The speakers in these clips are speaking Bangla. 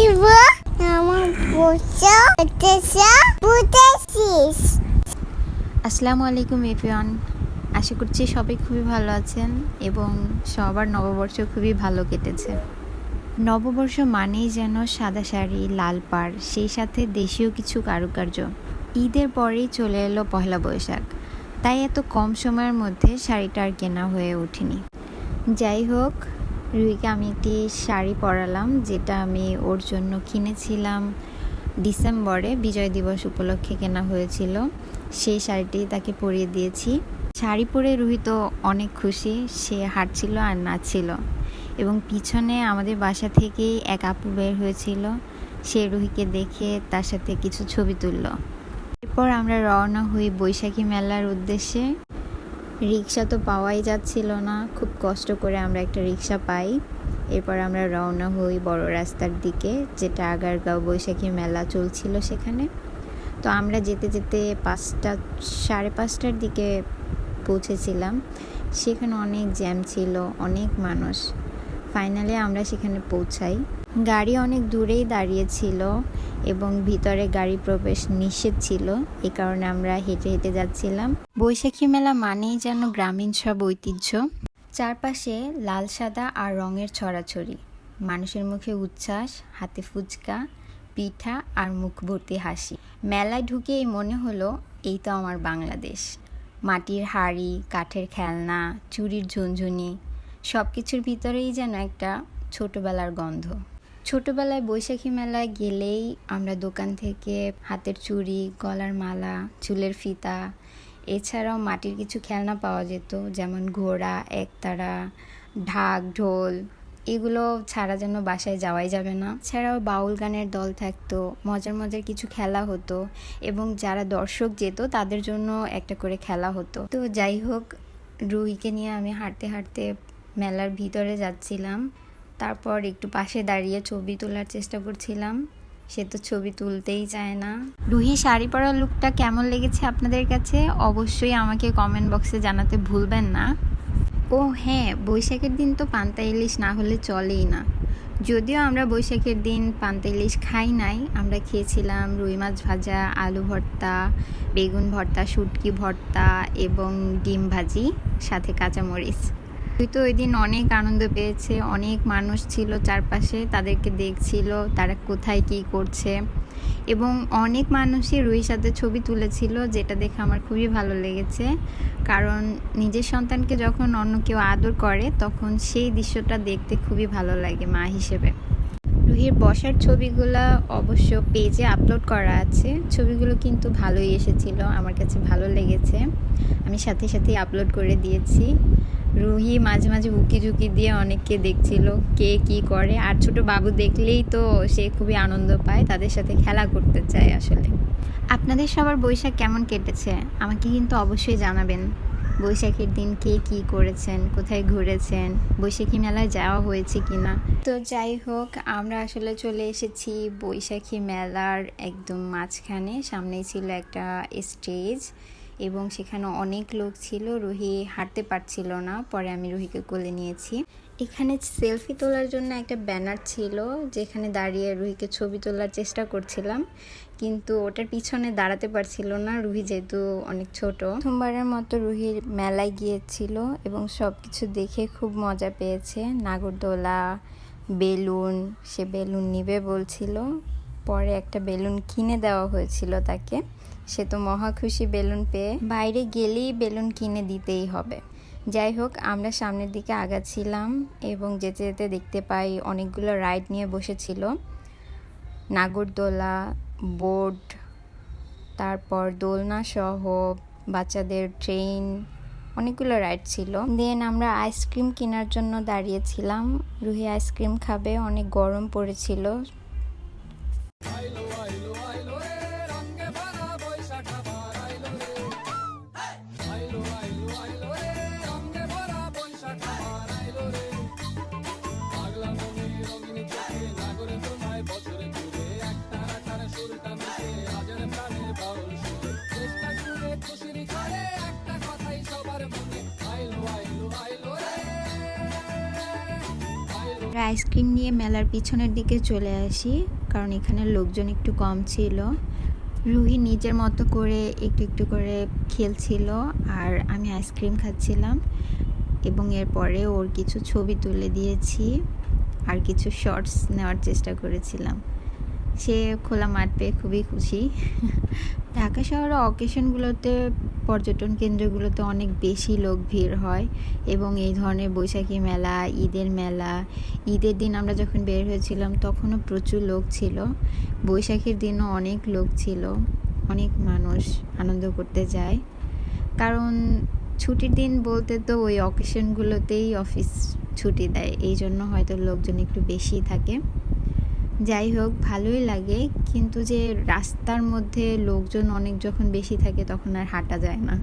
শিব, আমার পোষা পোষা বুঝেছিস আসসালামু আলাইকুম এভরিওয়ান। আশা করছি সবাই খুবই ভালো আছেন এবং সবার নববর্ষ খুবই ভালো কেটেছে। নববর্ষ মানেই যেন সাদা শাড়ি, লাল পাড়, সেই সাথে দেশীয় কিছু কারুকার্য। ঈদের পরেই চলে এলো পহেলা বৈশাখ। তাই এত কম সময়ের মধ্যে শাড়িটা আর কেনা হয়ে ওঠেনি। যাই হোক রুহিকে আমি একটি শাড়ি পরালাম, যেটা আমি ওর জন্য কিনেছিলাম ডিসেম্বরে, বিজয় দিবস উপলক্ষে কেনা হয়েছিল। সেই শাড়িটি তাকে পরিয়ে দিয়েছি। শাড়ি পরে রুহি তো অনেক খুশি, সে হাঁটছিল আর নাচছিল। এবং পিছনে আমাদের বাসা থেকেই এক আপু বের হয়েছিল। সে রুহিকে দেখে তার সাথে কিছু ছবি তুলল। এরপর আমরা রওনা হই বৈশাখী মেলার উদ্দেশ্যে। রিক্সা তো পাওয়াই যাচ্ছিল না। খুব কষ্ট করে আমরা একটা রিক্সা পাই। এরপর আমরা রওনা হই বড় রাস্তার দিকে, যেটা আগারগাঁও বৈশাখী মেলা চলছিল সেখানে। তো আমরা যেতে যেতে পাঁচটা, সাড়ে পাঁচটার দিকে পৌঁছেছিলাম। সেখানে অনেক জ্যাম ছিল, অনেক মানুষ। ফাইনালি আমরা সেখানে পৌঁছাই। গাড়ি অনেক দূরেই দাঁড়িয়েছিল এবং ভিতরে গাড়ি প্রবেশ নিষেধ ছিল, এ কারণে আমরা হেঁটে হেঁটে যাচ্ছিলাম। বৈশাখী মেলা মানেই যেন গ্রামীণ সব ঐতিহ্য। চারপাশে লাল, সাদা আর রঙের ছড়াছড়ি। মানুষের মুখে উচ্ছ্বাস, হাতে ফুচকা, পিঠা আর মুখ ভর্তি হাসি। মেলায় ঢুকেই মনে হলো, এই তো আমার বাংলাদেশ। মাটির হাড়ি, কাঠের খেলনা, চুরির ঝুনঝুনি সব কিছুর ভিতরেই যেন একটা ছোটবেলার গন্ধ। ছোটবেলায় বৈশাখী মেলায় গেলেই আমরা দোকান থেকে হাতের চুড়ি, গলার মালা, চুলের ফিতা, এছাড়াও মাটির কিছু খেলনা পাওয়া যেত, যেমন ঘোড়া, একতারা, ঢাক, ঢোল, এগুলো ছাড়া যেন বাসায় যাওয়াই যাবে না। ছাড়াও বাউল গানের দল থাকতো, মজার মজার কিছু খেলা হতো এবং যারা দর্শক যেত তাদের জন্য একটা করে খেলা হতো। তো যাই হোক, রুহিকে নিয়ে আমি হাঁটতে হাঁটতে মেলার ভিতরে যাচ্ছিলাম। তারপর একটু পাশে দাঁড়িয়ে ছবি তোলার চেষ্টা করছিলাম। সে তো ছবি তুলতেই চায় না। রুহি, শাড়ি পরা লুকটা কেমন লেগেছে আপনাদের কাছে? অবশ্যই আমাকে কমেন্ট বক্সে জানাতে ভুলবেন না। ও হ্যাঁ বৈশাখের দিন তো পান্তা ইলিশ না হলে চলেই না। যদিও আমরা বৈশাখের দিন পান্তা ইলিশ খাই নাই, আমরা খেয়েছিলাম রুই মাছ ভাজা, আলু ভর্তা, বেগুন ভর্তা, শুটকি ভর্তা এবং ডিম ভাজি, সাথে কাঁচামরিচ। তো ওই দিন অনেক আনন্দ পেয়েছে, অনেক মানুষ ছিল চারপাশে, তাদেরকে দেখছিল, তারা কোথায় কী করছে এবং অনেক মানুষই রুহির সাথে ছবি তুলেছিল যেটা দেখে আমার খুবই ভালো লেগেছে। কারণ নিজের সন্তানকে যখন অন্য কেউ আদর করে, তখন সেই দৃশ্যটা দেখতে খুবই ভালো লাগে মা হিসেবে। রুহির বসার ছবিগুলো অবশ্য পেজে আপলোড করা আছে। ছবিগুলো কিন্তু ভালোই এসেছিল, আমার কাছে ভালো লেগেছে। আমি সাথে সাথেই আপলোড করে দিয়েছি। রুহি মাঝে মাঝে উকি ঝুঁকি দিয়ে অনেককে দেখছিল কে কি করে। আর ছোট বাবু দেখলেই তো সে খুবই আনন্দ পায় তাদের সাথে খেলা করতে চায় আসলে। আপনাদের সবার বৈশাখ কেমন কেটেছে? আমাকে কিন্তু অবশ্যই জানাবেন। বৈশাখীর দিন কে কি করেছেন কোথায় ঘুরেছেন বৈশাখী মেলায় যাওয়া হয়েছে কিনা? তো যাই হোক আমরা আসলে চলে এসেছি বৈশাখী মেলার একদম মাঝখানে। সামনেই ছিল একটা স্টেজ এবং সেখানে অনেক লোক ছিল। রুহি হাঁটতে পারছিল না, পরে আমি রুহিকে কোলে নিয়েছি। এখানে সেলফি তোলার জন্য একটা ব্যানার ছিল, যেখানে দাঁড়িয়ে রুহিকে ছবি তোলার চেষ্টা করছিলাম। কিন্তু ওটার পিছনে দাঁড়াতে পারছিল না, রুহি যেহেতু অনেক ছোট। প্রথমবারের মতো রুহির মেলায় গিয়েছিল এবং সব কিছু দেখে খুব মজা পেয়েছে। নাগরদোলা, বেলুন, সে বেলুন নিবে বলছিল। পরে একটা বেলুন কিনে দেওয়া হয়েছিল তাকে। সে তো মহা খুশি বেলুন পেয়ে বাইরে গেলেই বেলুন কিনে দিতেই হবে। যাই হোক, আমরা সামনের দিকে আগাচ্ছিলাম এবং যেতে যেতে দেখতে পাই অনেকগুলো রাইড নিয়ে বসেছিল। নাগরদোলা, বোট, তারপর দোলনা সহ বাচ্চাদের ট্রেন, অনেকগুলো রাইড ছিল। দেন আমরা আইসক্রিম কেনার জন্য দাঁড়িয়েছিলাম। রুহি আইসক্রিম খাবে, অনেক গরম পড়েছিল। আইসক্রিম নিয়ে মেলার পিছনের দিকে চলে আসি, কারণ এখানে লোকজন একটু কম ছিল। রুহি নিজের মতো করে একটু একটু করে খেলছিল আর আমি আইসক্রিম খাচ্ছিলাম এবং এরপরে ওর কিছু ছবি তুলে দিয়েছি আর কিছু শর্টস নেওয়ার চেষ্টা করেছিলাম। সে খোলা মাঠ পেয়ে খুবই খুশি। ঢাকা শহরে অকেশনগুলোতে পর্যটন কেন্দ্রগুলোতে অনেক বেশি লোক ভিড় হয় এবং এই ধরনের বৈশাখী মেলা, ঈদের মেলা, ঈদের দিন আমরা যখন বের হয়েছিলাম তখনও প্রচুর লোক ছিল। বৈশাখীর দিনও অনেক লোক ছিল, অনেক মানুষ আনন্দ করতে যায়। কারণ ছুটির দিন বলতে তো ওই অকেশনগুলোতেই অফিস ছুটি দেয় এই জন্য হয়তো লোকজন একটু বেশি থাকে। যাই হোক, ভালোই লাগে। কিন্তু যে রাস্তার মধ্যে লোকজন অনেক যখন বেশি থাকে, তখন আর হাঁটা যায় না।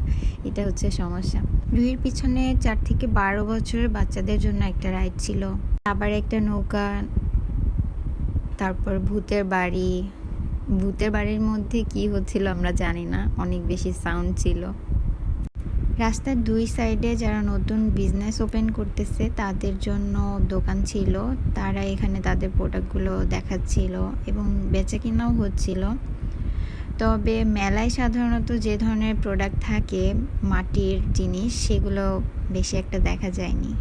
এটা হচ্ছে সমস্যা। রুহির পিছনে চার থেকে বারো বছরের বাচ্চাদের জন্য একটা রাইড ছিল। আবার একটা নৌকা, তারপর ভূতের বাড়ি। ভূতের বাড়ির মধ্যে কি হচ্ছিল আমরা জানি না। অনেক বেশি সাউন্ড ছিল। রাস্তার দুই সাইডে যারা নতুন বিজনেস ওপেন করতেছে, তাদের জন্য দোকান ছিল। তারা এখানে তাদের প্রোডাক্টগুলো দেখাচ্ছিল এবং বেচা কিনাও হচ্ছিল। তবে মেলায় সাধারণত যে ধরনের প্রোডাক্ট থাকে, মাটির জিনিস, সেগুলো বেশি একটা দেখা যায়নি।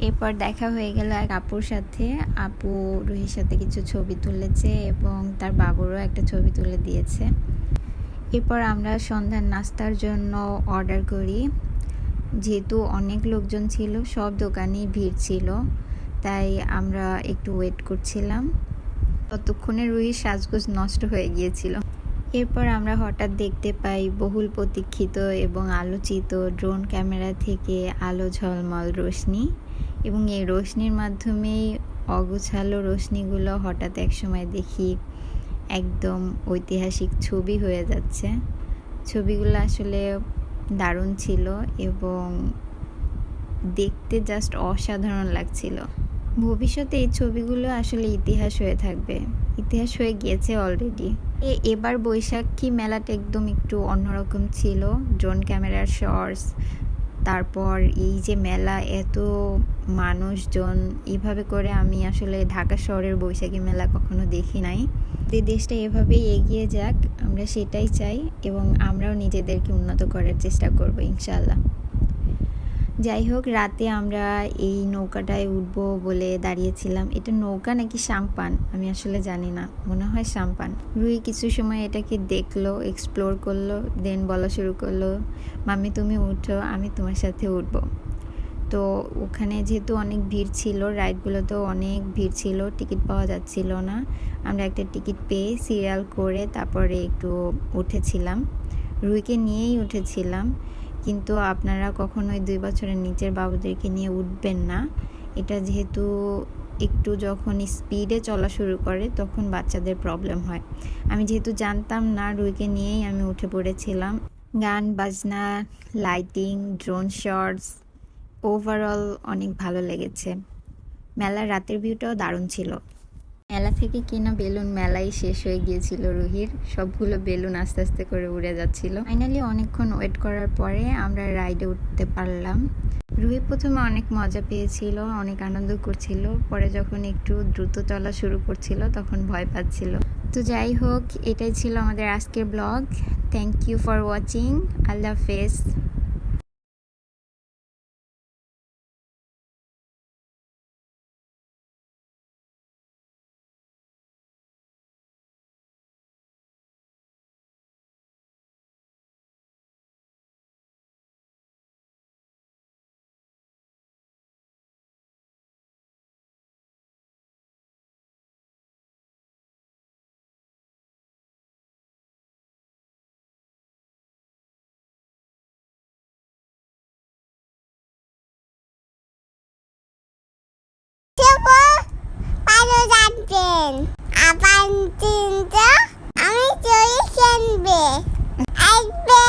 এরপর দেখা হয়ে গেল এক আপুর সাথে। আপু রুহির সাথে কিছু ছবি তুলেছে এবং তার বাবুরও একটা ছবি তুলে দিয়েছে। এরপর আমরা সন্ধ্যার নাস্তার জন্য অর্ডার করি। যেহেতু অনেক লোকজন ছিল, সব দোকানেই ভিড় ছিল, তাই আমরা একটু ওয়েট করছিলাম। ততক্ষণে রুহির সাজগোজ নষ্ট হয়ে গিয়েছিল। এরপর আমরা হঠাৎ দেখতে পাই বহুল প্রতীক্ষিত এবং আলোচিত ড্রোন ক্যামেরা থেকে আলো ঝলমল রোশনি এবং এই রোশনির মাধ্যমেই অগোছালো রোশনিগুলো হঠাৎ একসময় দেখি একদম ঐতিহাসিক ছবি হয়ে যাচ্ছে। ছবিগুলো আসলে দারুণ ছিল এবং দেখতে জাস্ট অসাধারণ লাগছিল। ভবিষ্যতে এই ছবিগুলো আসলে ইতিহাস হয়ে থাকবে। ইতিহাস হয়ে গিয়েছে অলরেডি এ, এবার বৈশাখী মেলাটা একদম একটু অন্যরকম ছিল। ড্রোন ক্যামেরার শর্টস তারপর এই যে মেলা, এত মানুষজন, এভাবে করে আমি আসলে ঢাকা শহরের বৈশাখী মেলা কখনো দেখি নাই। যে দেশটা এভাবেই এগিয়ে যাক, আমরা সেটাই চাই এবং আমরাও নিজেদেরকে উন্নত করার চেষ্টা করব ইনশাল্লাহ যাই হোক, রাতে আমরা এই নৌকাটায় উঠবো বলে দাঁড়িয়েছিলাম। এটা নৌকা নাকি সাম্পান আমি আসলে জানি না। মনে হয় সাম্পান রুই কিছু সময় এটাকে দেখল এক্সপ্লোর করল দেন বলা শুরু করল মামি তুমি উঠো, আমি তোমার সাথে উঠবো। তো ওখানে যেহেতু অনেক ভিড় ছিল রাইডগুলোতেও অনেক ভিড় ছিল, টিকিট পাওয়া যাচ্ছিল না। আমরা একটা টিকিট পেয়ে সিরিয়াল করে তারপরে একটু উঠেছিলাম। রুইকে নিয়েই উঠেছিলাম। কিন্তু আপনারা কখনোই দুই বছরের নিচের বাবুদেরকে নিয়ে উঠবেন না। এটা যেহেতু একটু যখন স্পিডে চলা শুরু করে, তখন বাচ্চাদের প্রবলেম হয়। আমি যেহেতু জানতাম না, রুইকে নিয়েই আমি উঠে পড়েছিলাম। গান, বাজনা লাইটিং ড্রোন শটস ওভারঅল অনেক ভালো লেগেছে। মেলার রাতের ভিউটাও দারুণ ছিল। মেলা থেকে কিনা বেলুন মেলাই শেষ হয়ে গিয়েছিল রুহির। সবগুলো বেলুন আস্তে আস্তে করে উড়ে যাচ্ছিল। ফাইনালি অনেকক্ষণ ওয়েট করার পরে আমরা রাইডে উঠতে পারলাম। রুহি প্রথমে অনেক মজা পেয়েছিল, অনেক আনন্দ করছিল। পরে যখন একটু দ্রুত চলা শুরু করছিল, তখন ভয় পাচ্ছিল। তো যাই হোক, এটাই ছিল আমাদের আজকের blog thank you for watching আল্লাহ হাফেজ। আবার চিন্তা আমি চলে খেলবে। আসবে